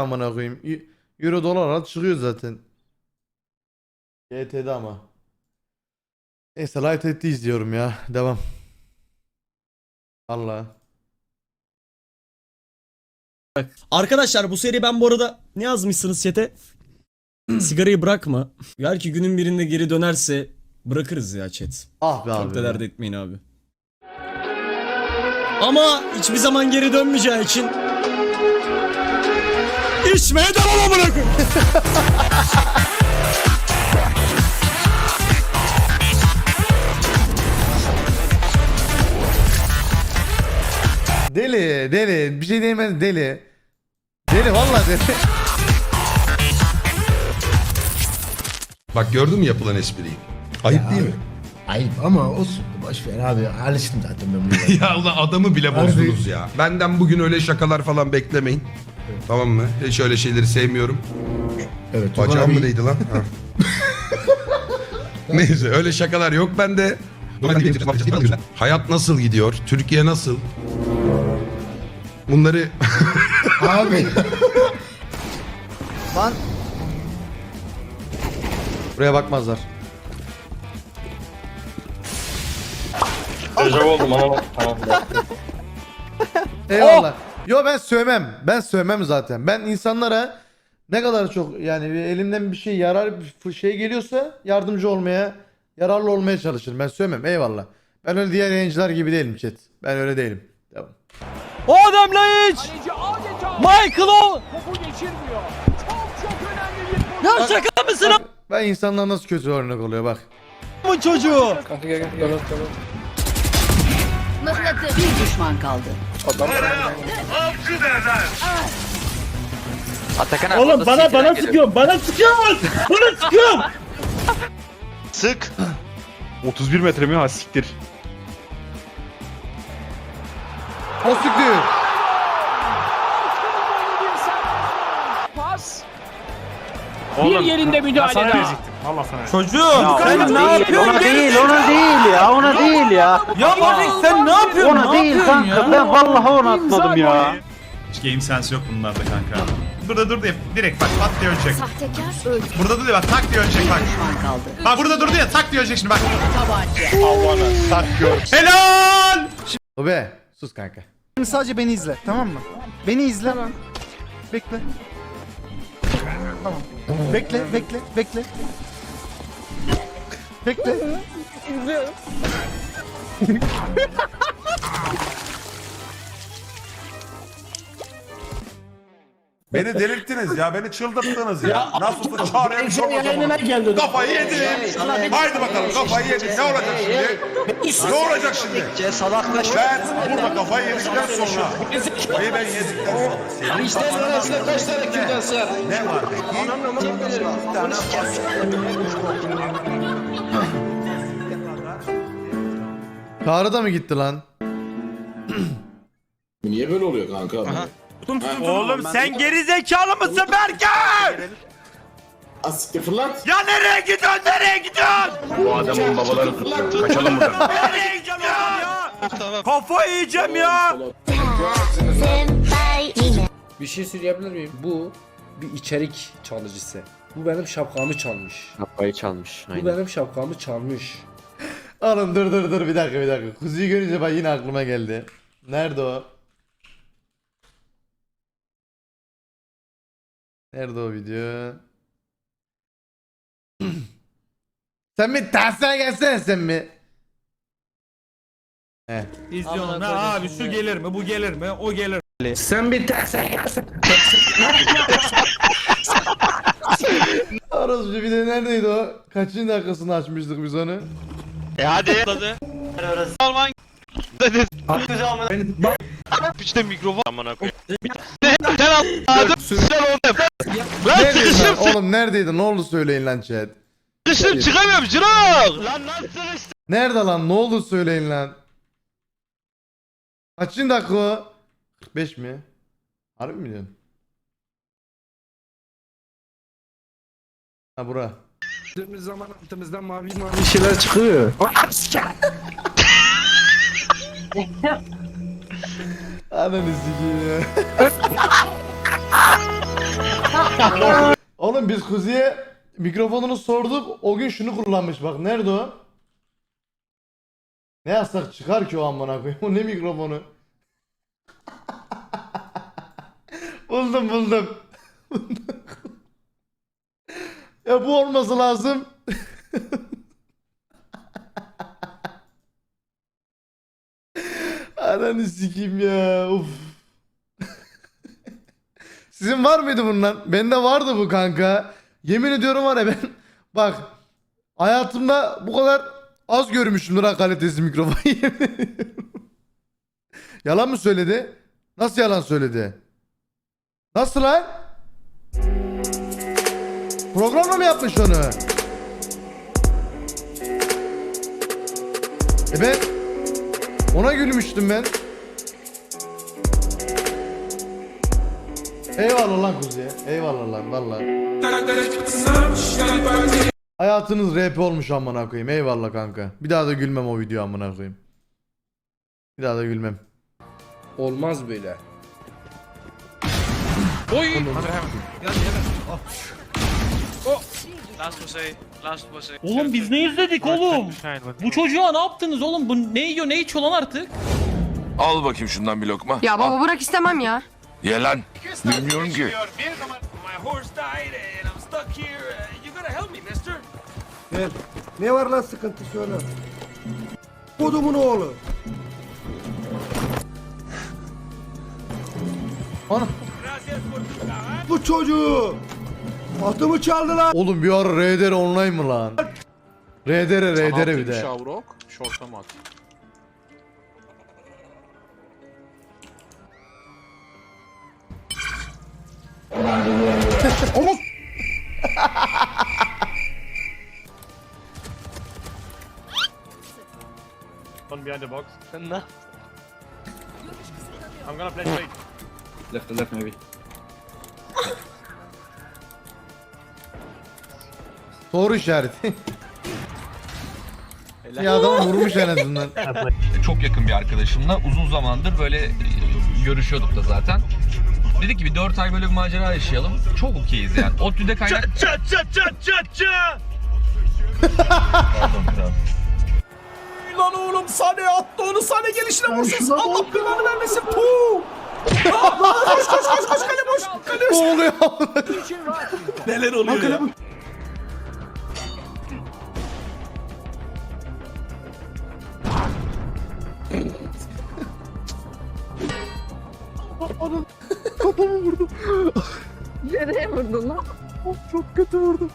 amına koyayım. Y- Euro dolar at çıkıyor zaten. GT'de ama. Neyse light etti izliyorum ya. Devam. Allah. Arkadaşlar bu seri ben bu arada ne yazmışsınız chat'e? Sigarayı bırakma. Eğer ki günün birinde geri dönerse bırakırız ya chat. Ah be Çok abi. da dert etmeyin abi. Ama hiçbir zaman geri dönmeyeceği için içmeye devam amına koyayım. Deli deli bir şey diyemez deli. Deli vallahi deli. Bak gördün mü yapılan espriyi? Ayıp değil mi? Ayıp ama olsun. Boş ver abi. Alıştım zaten ben buna. ya ulan adamı bile bozdunuz ya. Benden bugün öyle şakalar falan beklemeyin. Tamam mı? Hiç öyle şeyleri sevmiyorum. evet. Tufan Bacağım abi- mı değdi lan? Ha. Neyse öyle şakalar yok bende. Hayat nasıl gidiyor? Türkiye nasıl? Bunları Abi. Lan. Buraya bakmazlar. Dejavu oldum ama tamam. Eyvallah. Yo ben sövmem. Ben sövmem zaten. Ben insanlara ne kadar çok yani bir elimden bir şey yarar bir şey geliyorsa yardımcı olmaya, yararlı olmaya çalışırım. Ben sövmem. Eyvallah. Ben öyle diğer yayıncılar gibi değilim chat. Ben öyle değilim. Devam. O adamla hiç. Michael O. Ya şaka mısın Bak, ben insanlar nasıl kötü örnek oluyor bak. amın çocuğu? Bir düşman kaldı. Oğlum bana bana sıkıyorsun. Bana sıkıyorsun. Bana sıkıyorsun. Sık. 31 metre mi? Ha siktir. O siktir. Oğlum, yerinde müdahale daha. Allah sana. Çocuğum sen ne yapıyorsun? Ona değil, ona değil ya, ona değil ya. Ya Malik sen ne yapıyorsun? Ona ne değil yapıyorsun kanka, ben vallahi ona atmadım ya. Hiç game sense yok bunlarda kanka. Burada dur diye direkt bak pat diye ölecek. Sahtekar öldü. Burada dur diye bak tak diye ölecek bak. Kaldı. Bak burada durdu ya tak diye ölecek şimdi bak. Tabanca. Helal! O be. Sus kanka. Sadece beni izle tamam mı? Beni izle. Bekle. Tamam. Bekle, bekle, bekle. Bekle. Beni delirttiniz ya, beni çıldırttınız ya. Nasılsa çağrıya bir şey olmaz ama. Kafayı yedim. Haydi bakalım kafayı yedim. Ne olacak şimdi? Ne olacak şimdi? Ben burada kafayı yedikten sonra. Kafayı ben yedikten sonra. İşte arasında kaç tane kürdan sığar? ne var peki? Çağrı da mı gitti lan? Niye böyle oluyor kanka? Oğlum sen geri zekalı mısın Berke? Asiktir fırlat. Ya nereye gidiyorsun nereye gidiyorsun? Bu adamın babaları tuttu. Kaçalım buradan. Nereye gidiyorsun ya? Kafayı yiyeceğim ya. Bir şey söyleyebilir miyim? Bu bir içerik çalıcısı. Bu benim şapkamı çalmış. Kafayı çalmış. Bu benim şapkamı çalmış. Oğlum dur dur dur bir dakika bir dakika. Kuzuyu görünce bak yine aklıma geldi. Nerede o? Nerede o video? sen bir tersine gelsene sen mi? Heh. İzliyorum ha abi şu gelir mi bu gelir mi o gelir. Sen bir ters Orospu bir de neredeydi o? Kaçıncı dakikasını açmıştık biz onu? E hadi. Alman. İşte mikrofon. Amına koyayım. Ne? Oğlum neredeydi? Ne oldu söyleyin lan chat. sıkıştım çıkamıyorum Cırok. Lan nasıl sıkıştım? Nerede lan? Ne oldu söyleyin lan. Kaçıncı dakika o? 45 mi? Harbi mi diyorsun? Ha bura. zaman altımızdan mavi mavi şeyler çıkıyor. Ananı sikeyim ya. Oğlum biz Kuzi'ye mikrofonunu sorduk. O gün şunu kullanmış bak. Nerede o? Ne yazsak çıkar ki o amına koyayım. O ne mikrofonu? buldum buldum. ya bu olması lazım. Ananı sikeyim ya. Uf. Sizin var mıydı bundan? Bende vardı bu kanka. Yemin ediyorum var ya ben bak hayatımda bu kadar az görmüşümdür ha kalitesi mikrofon. Yalan mı söyledi? Nasıl yalan söyledi? Nasıl lan? Programla mı yapmış onu? E ben ona gülmüştüm ben. Eyvallah lan Kuzi. Eyvallah lan valla. Hayatınız rap olmuş amına koyayım. Eyvallah kanka. Bir daha da gülmem o video amına koyayım. Bir daha da gülmem. Olmaz böyle. A. Oğlum biz ne izledik oğlum? Bu çocuğa ne yaptınız oğlum? Bu ne yiyor ne içiyor lan artık? Al bakayım şundan bir lokma. Ya baba bırak istemem ya. Ye lan. Bilmiyorum ki. Ne var lan sıkıntı söyle. Kodumun oğlu. Ana. Bu çocuğu. Atımı çaldılar. Oğlum bir ara RDR online mı lan? RDR RDR bir de. One behind the box. No. I'm gonna play straight. Left left maybe. Soru işareti. ya adam vurmuş en azından. Çok yakın bir arkadaşımla uzun zamandır böyle görüşüyorduk da zaten. Dedik ki bir 4 ay böyle bir macera yaşayalım. Çok okeyiz yani. ODTÜ'de kaynak... Ça ça ça ça ça. Pardon kral. Lan oğlum Sane attı onu Sane gelişine vursun. Allah belanı vermesin. Puh. koş koş koş koş kale boş. Kale boş. ne oluyor? Neler oluyor ya? Nereye vurdun lan?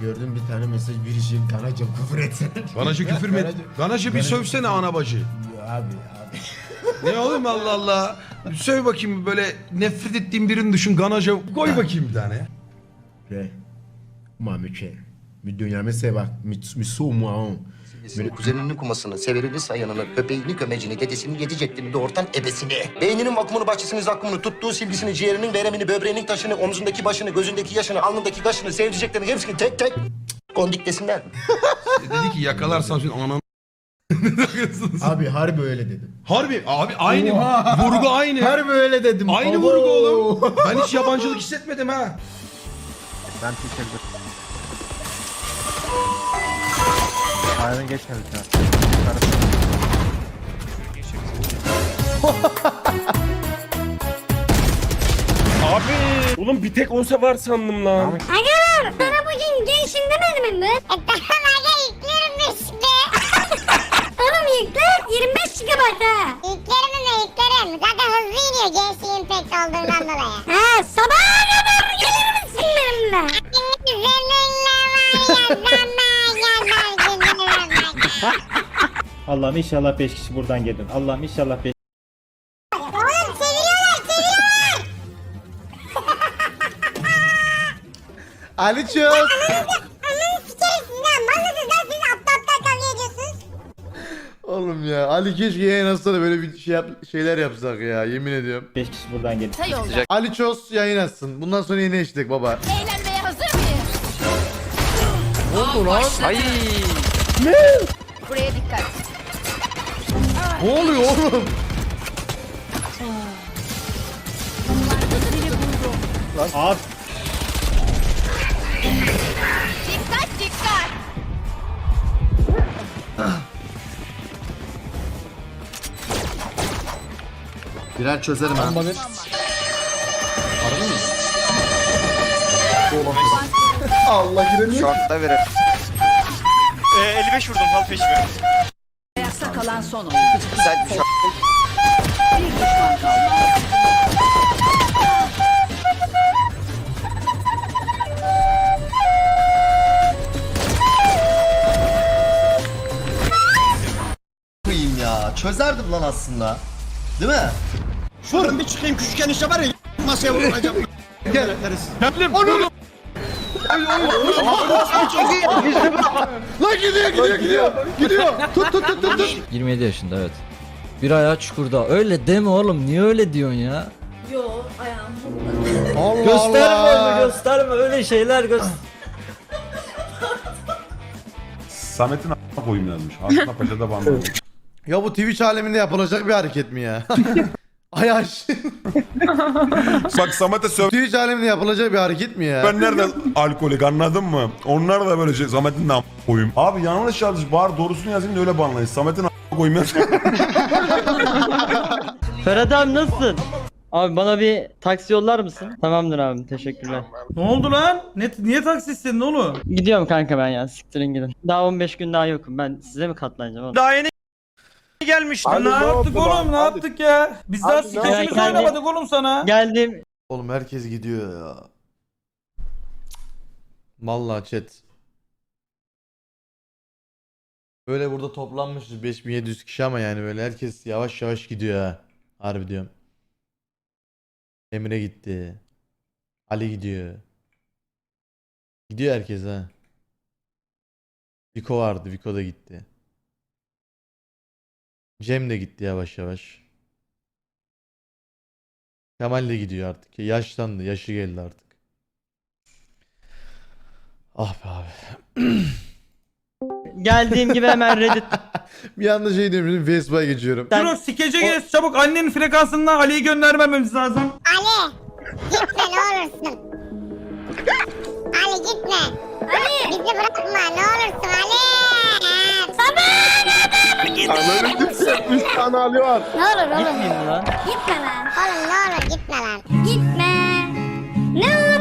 Gördüm bir tane mesaj birisi Ganaca küfür etsene. Ganajı küfür mü? et- Ganajı bir sövsene ana bacı. Ya abi abi. Ne oğlum Allah Allah. Bir Söv bakayım böyle nefret ettiğin birini düşün Ganaja koy bakayım bir tane. Re. Mami ke. Mi dünyame se bak. Mi, mi on. Kuzeninin kumasını, severini sayanını, köpeğini, kömecini, dedesinin yedi ceddini, doğurtan ebesini. Beyninin vakumunu, bahçesini, zakkumunu, tuttuğu silgisini, ciğerinin, veremini, böbreğinin taşını, omzundaki başını, gözündeki yaşını, alnındaki kaşını, sevdiceklerini hepsini tek tek kondik desinler dedi ki yakalarsam senin ananı Abi harbi öyle dedim. Harbi abi aynı vurgu aynı. Harbi öyle dedim. Aynı vurgu oğlum. Ben hiç yabancılık hissetmedim ha. Abi. Oğlum bir tek olsa var sandım lan. Aga sana bugün gençsin demedim mi? Allah'ım inşallah 5 kişi buradan gelir. Allah'ım inşallah 5 Oğlum seviliyorlar seviliyorlar. Ali Çöz. Ananı sikeriz siz lan. Malısınız lan siz aptal aptal kavga ediyorsunuz. Oğlum ya Ali keşke yayın açsa da böyle bir şey yap, şeyler yapsak ya yemin ediyorum. 5 kişi buradan gelir. Ali Çöz yayın açsın. Bundan sonra yeni eşlik baba. Eğlenmeye hazır mıyız? Ne oldu lan? Dikkat. Ne oluyor oğlum? Lan abi. Dikkat dikkat. Birer çözerim ha. Bomba bir. Arada mı? Allah giremiyor. Şortta verir. Ee, 55 vurdum half peşime. Ayakta kalan son oyuncu. Bir düşman kaldı. Koyayım ya. Çözerdim lan aslında. Değil mi? Şuradan bir çıkayım küçükken işte var ya masaya vuracağım. Lan gidiyor gidiyor gidiyor. Gidiyor. Tut tut tut tut. tut. 27 yaşında evet. Bir ayağı çukurda. Öyle deme oğlum. Niye öyle diyorsun ya? Allah Gösterme Allah. öyle gösterme. Öyle şeyler göster. Samet'in a**ına koyayım yazmış. Aslında paçada bandı. Ya bu Twitch aleminde yapılacak bir hareket mi ya? Ayaş. Bak Samet'e söv... Twitch aleminde yapılacak bir hareket mi ya? Ben nereden alkolik anladın mı? Onlar da böyle şey Samet'in de a**ına koyayım. Abi yanlış yazmış. Bari doğrusunu yazayım da öyle banlayın. Samet'in a**ına koyayım yaz. Ferhat abi nasılsın? Abi bana bir taksi yollar mısın? Tamamdır abi teşekkürler. Ne oldu lan? Ne, niye taksi istedin oğlum? Gidiyorum kanka ben ya siktirin gidin. Daha 15 gün daha yokum ben size mi katlanacağım oğlum? Daha yeni gelmiş. ne yaptık oğlum? Ne yaptık ya? Biz daha skeçimizi Yani- oynamadık oğlum sana. Geldim. Oğlum herkes gidiyor ya. Vallahi chat. Böyle burada toplanmışız 5700 kişi ama yani böyle herkes yavaş yavaş gidiyor ha. Harbi diyorum. Emre gitti. Ali gidiyor. Gidiyor herkes ha. Viko vardı. Viko da gitti. Cem de gitti yavaş yavaş. Kemal de gidiyor artık. Yaşlandı. Yaşı geldi artık. Ah be abi. Geldiğim gibi hemen Reddit. Bir anda şey diyorum. Facebook'a geçiyorum. Dur skece geç çabuk annenin frekansından Ali'yi göndermememiz lazım. Ali gitme ne olursun. Ali gitme. Ali. Bizi bırakma ne olursun Ali. Ananı gitsin. Üç tane Ali var. Ne olur oğlum. Gitmeyeyim lan. Gitme lan. Oğlum ne olur gitme lan. Gitme. Ne olur